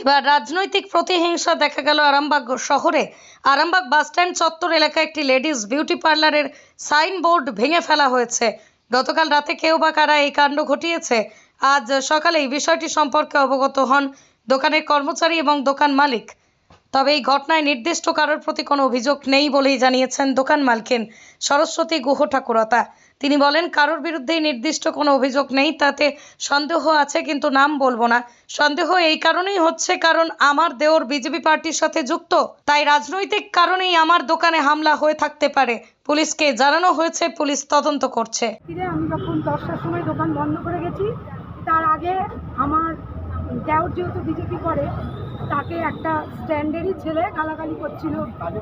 এবার রাজনৈতিক প্রতিহিংসা দেখা গেল আরামবাগ শহরে। আরামবাগ বাসস্ট্যান্ড চত্বর এলাকায় একটি লেডিস বিউটি পার্লারের সাইনবোর্ড ভেঙে ফেলা হয়েছে। গতকাল রাতে কেউ বা কারা এই কাণ্ড ঘটিয়েছে? আজ সকালে এই বিষয়টি সম্পর্কে অবগত হন দোকানের কর্মচারী এবং দোকান মালিক। তবে এই ঘটনায় নির্দিষ্ট কারোর প্রতি কোনো অভিযোগ নেই বলেই জানিয়েছেন দোকান মালকিন সরস্বতী গুহ ঠাকুরতা তিনি বলেন, কারোর বিরুদ্ধেই নির্দিষ্ট কোনো অভিযোগ নেই, তাতে সন্দেহ আছে কিন্তু নাম বলব না। সন্দেহ এই কারণেই হচ্ছে কারণ আমার দেওর বিজেপি পার্টির সাথে যুক্ত। তাই রাজনৈতিক কারণেই আমার দোকানে হামলা হয়ে থাকতে পারে। পুলিশকে জানানো হয়েছে, পুলিশ তদন্ত করছে। আমি যখন দশটার সময় দোকান বন্ধ করে গেছি, তার আগে আমার দেওর যেহেতু বিজেপি করে তাকে একটা স্ট্যান্ডেরই ছেলে গালাগালি করছিল।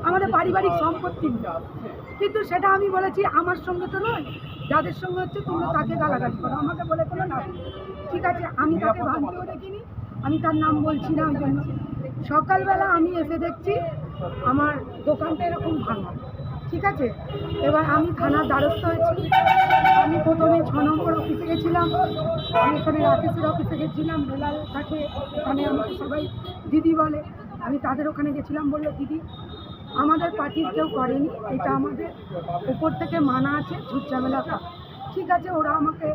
আমাদের পারিবারিক সম্পত্তি। কিন্তু সেটা আমি বলেছি, আমার সঙ্গে তো নয়, যাদের সঙ্গে হচ্ছে তোমরা তাকে গালাগালি করো। আমাকে বলে কোনো না ঠিক আছে, আমি তাকে ভাঙতেও দেখিনি, আমি তার নাম বলছি না, ওই জন্য। সকালবেলা আমি এসে দেখছি, আমার দোকানটা এরকম ভাঙা। ঠিক আছে? এবার আমি থানার দ্বারস্থ হয়েছি। আমি প্রথমে ছ নম্বর অফিসে গেছিলাম। আমি এখানে রাকেশের অফিসে গেছিলাম। বেলাল থাকে ওখানে আমাকে সবাই দিদি বলে। আমি তাদের ওখানে গেছিলাম বলল দিদি। আমাদের পার্টির কেউ করেনি। এটা আমাদের উপর থেকে মানা আছে, ঝুট ঝামেলা করা। ঠিক আছে, ওরা আমাকে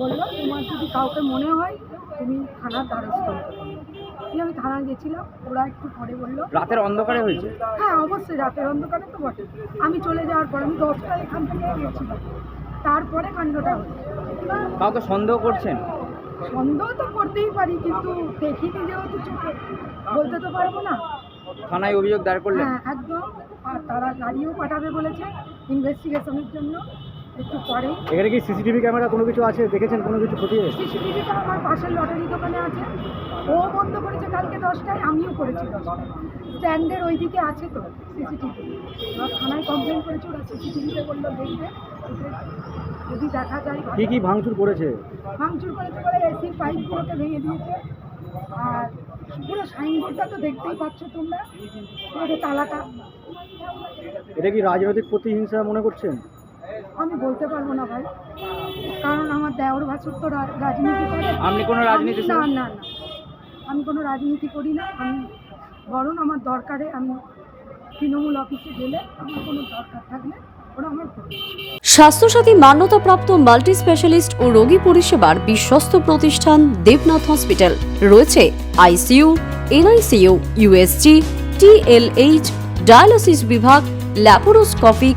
বলল, তোমার যদি কাউকে মনে হয়, তুমি থানার দ্বারস্থ। দিয়ে আমি থানায় গেছিলাম ওরা একটু পরে বলল। রাতের অন্ধকারে হয়েছে? হ্যাঁ অবশ্যই রাতের অন্ধকারে তো বটে। আমি চলে যাওয়ার পর আমি দশটা এখান থেকে গেছিলাম। তারপরে কাণ্ডটা হলো। কাউকে সন্দেহ করছেন? সন্দেহ তো করতেই পারি কিন্তু দেখিনি যেহেতু চোখে। বলতে তো পারব না। থানায় অভিযোগ দায়ের করলেন? হ্যাঁ একদম। আর তারা গাড়িও পাঠাবে বলেছে ইনভেস্টিগেশনের জন্য। একটু পরেই। এখানে কি সিসিটিভি ক্যামেরা কোনো কিছু আছে? দেখেছেন কোনো কিছু খতিয়ে সিসিটিভিটা আমার পাশের লটারি দোকানে আছে। ও বন্ধ করেছে কালকে দশটায় আমিও করেছি দশটায়। স্ট্যান্ডের ওইদিকে আছে তো সিসিটিভি। এবার থানায় কমপ্লেন করেছি ওরা সিসিটিভিতে বলল দেখবে যদি দেখা যায় কি কি ভাঙচুর করেছে? ভাঙচুর করেছে বলে এসি পাইপগুলোকে ভেঙে দিয়েছে। আর পুরো সাইনবোর্ডটা তো দেখতেই পাচ্ছ তোমরা পুরো তালাটা। এটা কি রাজনৈতিক প্রতিহিংসা মনে করছেন? আমি বলতে পারব না ভাই কারণ আমার দেওর ভাসুর তো রাজনীতি করে। আপনি কোনো রাজনীতি না না না। আমি কোনো রাজনীতি করি না, আমি বরং আমার দরকারে আমি তৃণমূল অফিসে গেলে আমার কোনো দরকার থাকলে স্বাস্থ্যসাথী মান্যতাপ্রাপ্ত মাল্টি স্পেশালিস্ট ও রোগী পরিষেবার বিশ্বস্ত প্রতিষ্ঠান দেবনাথ হসপিটাল। রয়েছে ICU NICU USG, TLH, dialysis বিভাগ, ল্যাপারোস্কোপিক